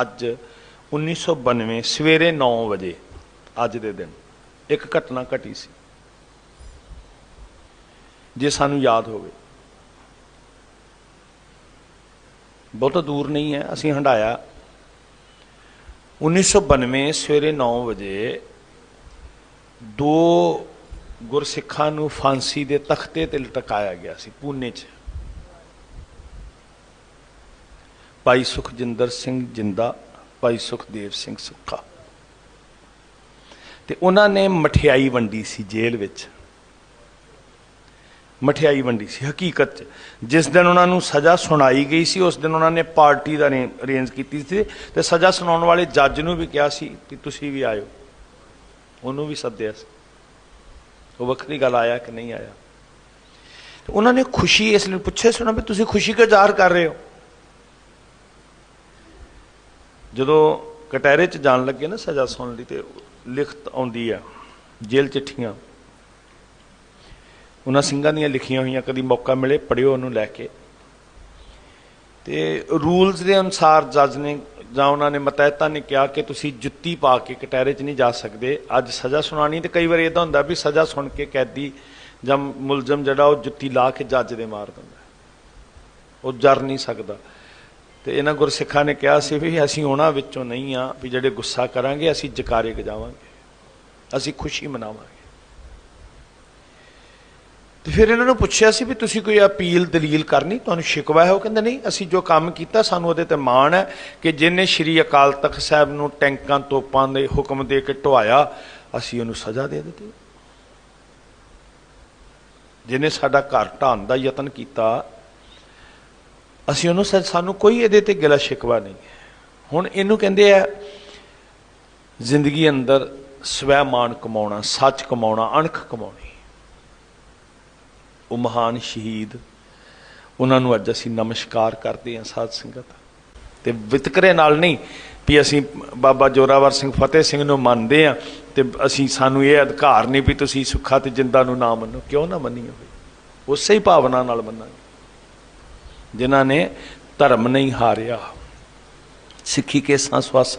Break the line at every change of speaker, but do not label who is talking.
ਅੱਜ 1992 ਸਵੇਰੇ 9 ਵਜੇ, ਅੱਜ ਦੇ ਦਿਨ, ਇੱਕ ਘਟਨਾ ਘਟੀ ਸੀ। ਜੇ ਸਾਨੂੰ ਯਾਦ ਹੋਵੇ। ਬਹੁਤਾ ਦੂਰ ਨਹੀਂ ਹੈ, ਅਸੀਂ ਹੰਡਾਇਆ 1992 ਸਵੇਰੇ 9 ਵਜੇ ਦੋ ਗੁਰਸਿੱਖਾਂ ਨੂੰ ਫਾਂਸੀ ਦੇ ਤਖਤੇ ਤੇ ਲਟਕਾਇਆ ਗਿਆ ਸੀ, ਪੂਨੇ 'ਚ। ਭਾਈ ਸੁਖਜਿੰਦਰ ਸਿੰਘ ਜਿੰਦਾ, ਭਾਈ ਸੁਖਦੇਵ ਸਿੰਘ ਸੁੱਖਾ। ਤੇ ਉਹਨਾਂ ਨੇ ਮਠਿਆਈ ਵੰਡੀ ਸੀ ਜੇਲ੍ਹ ਵਿੱਚ। ਮਠਿਆਈ ਵੰਡੀ ਸੀ, ਹਕੀਕਤ 'ਚ। ਜਿਸ ਦਿਨ ਉਹਨਾਂ ਨੂੰ ਸਜ਼ਾ ਸੁਣਾਈ ਗਈ ਸੀ, ਉਸ ਦਿਨ ਉਹਨਾਂ ਨੇ ਪਾਰਟੀ ਦਾ ਅਰੇਂਜ ਕੀਤੀ ਸੀ ਤੇ ਸਜ਼ਾ ਸੁਣਾਉਣ ਵਾਲੇ ਜੱਜ ਨੂੰ ਵੀ ਕਿਹਾ ਸੀ ਕਿ ਤੁਸੀਂ ਵੀ ਆਇਓ। ਉਹਨੂੰ ਵੀ ਸੱਦਿਆ ਸੀ। ਉਹ ਵੱਖਰੀ ਗੱਲ ਆਇਆ ਕਿ ਨਹੀਂ ਆਇਆ। ਤੇ ਉਹਨਾਂ ਨੇ ਖੁਸ਼ੀ ਇਸ ਲਈ ਪੁੱਛਿਆ ਸੁਣਾ ਵੀ ਤੁਸੀਂ ਖੁਸ਼ੀ ਕਿਉਂ ਜ਼ਾਹਰ ਕਰ ਰਹੇ ਹੋ? ਜਦੋਂ ਕਟਹਿਰੇ 'ਚ ਜਾਣ ਲੱਗੇ ਨਾ ਸਜ਼ਾ ਸੁਣਨ ਲਈ ਤੇ ਲਿਖਤ ਆਉਂਦੀ ਆ, ਜੇਲ੍ਹ ਚਿੱਠੀਆਂ। ਉਹਨਾਂ ਸਿੰਘਾਂ ਦੀਆਂ ਲਿਖੀਆਂ ਹੋਈਆਂ ਕਦੀ ਮੌਕਾ ਮਿਲੇ ਪੜਿਓ ਉਹਨੂੰ ਲੈ ਕੇ। ਤੇ ਰੂਲਸ ਦੇ ਅਨੁਸਾਰ ਜੱਜ ਨੇ ਜਾਂ ਉਹਨਾਂ ਨੇ ਮਤਹਿਤਾ ਨੇ ਕਿਹਾ ਕਿ ਤੁਸੀਂ ਜੁੱਤੀ ਪਾ ਕੇ ਕਟਹਿਰੇ 'ਚ ਨਹੀਂ ਜਾ ਸਕਦੇ। ਅੱਜ ਸਜ਼ਾ ਸੁਣਾਣੀ ਤੇ ਕਈ ਵਾਰ ਇਦਾਂ ਹੁੰਦਾ ਵੀ ਸਜ਼ਾ ਸੁਣ ਕੇ ਕੈਦੀ ਜਾਂ ਮੁਲਜ਼ਮ ਜਿਹੜਾ ਉਹ ਜੁੱਤੀ ਲਾ ਕੇ ਜੱਜ ਦੇ ਮਾਰ ਦਿੰਦਾ। ਉਹ ਜਰ ਨਹੀਂ ਸਕਦਾ। ਤੇ ਇਹਨਾਂ ਗੁਰਸਿੱਖਾਂ ਨੇ ਕਿਹਾ ਸੀ ਵੀ ਅਸੀਂ ਉਹਨਾਂ ਵਿੱਚੋਂ ਨਹੀਂ ਆ ਵੀ ਜਿਹੜੇ ਗੁੱਸਾ ਕਰਾਂਗੇ, ਅਸੀਂ ਜਕਾਰੇ ਗਜਾਵਾਂਗੇ। ਅਸੀਂ ਖੁਸ਼ੀ ਮਨਾਵਾਂਗੇ। ਤੇ ਫਿਰ ਇਹਨਾਂ ਨੂੰ ਪੁੱਛਿਆ ਸੀ ਵੀ ਤੁਸੀਂ ਕੋਈ ਅਪੀਲ, ਦਲੀਲ ਕਰਨੀ? ਤੁਹਾਨੂੰ ਸ਼ਿਕਵਾ ਹੈ? ਉਹ ਕਹਿੰਦੇ, ਨਹੀਂ, ਅਸੀਂ ਜੋ ਕੰਮ ਕੀਤਾ ਸਾਨੂੰ ਉਹਦੇ ਤੇ ਮਾਣ ਹੈ ਕਿ ਜਿਨੇ ਸ਼੍ਰੀ ਅਕਾਲ ਤਖਤ ਸਾਹਿਬ ਨੂੰ ਟੈਂਕਾਂ, ਤੋਪਾਂ ਦੇ ਹੁਕਮ ਦੇ ਕੇ ਢਵਾਇਆ ਅਸੀਂ ਉਹਨੂੰ ਸਜ਼ਾ ਦੇ ਦਿੱਤੀ। ਜਿਨੇ ਸਾਡਾ ਘਰ ਢਾਉਣ ਦਾ ਯਤਨ ਕੀਤਾ ਅਸੀਂ ਉਹਨੂੰ ਸਾ- ਸਾਨੂੰ ਕੋਈ ਇਹਦੇ ਤੇ ਗਿਲਾ ਸ਼ਿਕਵਾ ਨਹੀਂ। ਹੈ ਹੁਣ ਇਹਨੂੰ ਕਹਿੰਦੇ ਆ, ਜ਼ਿੰਦਗੀ ਅੰਦਰ ਸਵੈ ਮਾਣ ਕਮਾਉਣਾ, ਸੱਚ ਕਮਾਉਣਾ, ਅਣਖ ਕਮਾਉਣੀ। ਉਹ ਮਹਾਨ ਸ਼ਹੀਦ, ਉਹਨਾਂ ਨੂੰ ਅੱਜ ਅਸੀਂ ਨਮਸਕਾਰ ਕਰਦੇ ਹਾਂ ਸਾਧ ਸੰਗਤ। ਤੇ ਵਿਤਕਰੇ ਨਾਲ ਨਹੀਂ, ਵੀ ਅਸੀਂ ਬਾਬਾ ਜੋਰਾਵਰ ਸਿੰਘ ਫਤਿਹ ਸਿੰਘ ਨੂੰ ਮੰਨਦੇ ਆ ਤੇ ਅਸੀਂ ਸਾਨੂੰ ਇਹ ਅਧਿਕਾਰ ਨਹੀਂ ਵੀ ਤੁਸੀਂ ਸੁੱਖਾ ਤੇ ਜਿੰਦਾ ਨੂੰ ਨਾ ਮੰਨੋ। ਕਿਉਂ ਨਾ ਮੰਨੀ ਹੋਵੇ ਉਸੇ ਹੀ ਭਾਵਨਾ ਨਾਲ ਮੰਨਾਂਗੇ। ਜਿਨ੍ਹਾਂ ਨੇ ਧਰਮ ਨਹੀਂ ਹਾਰਿਆ। ਸਿੱਖੀ ਕੇ ਸੰਸਵਾਸ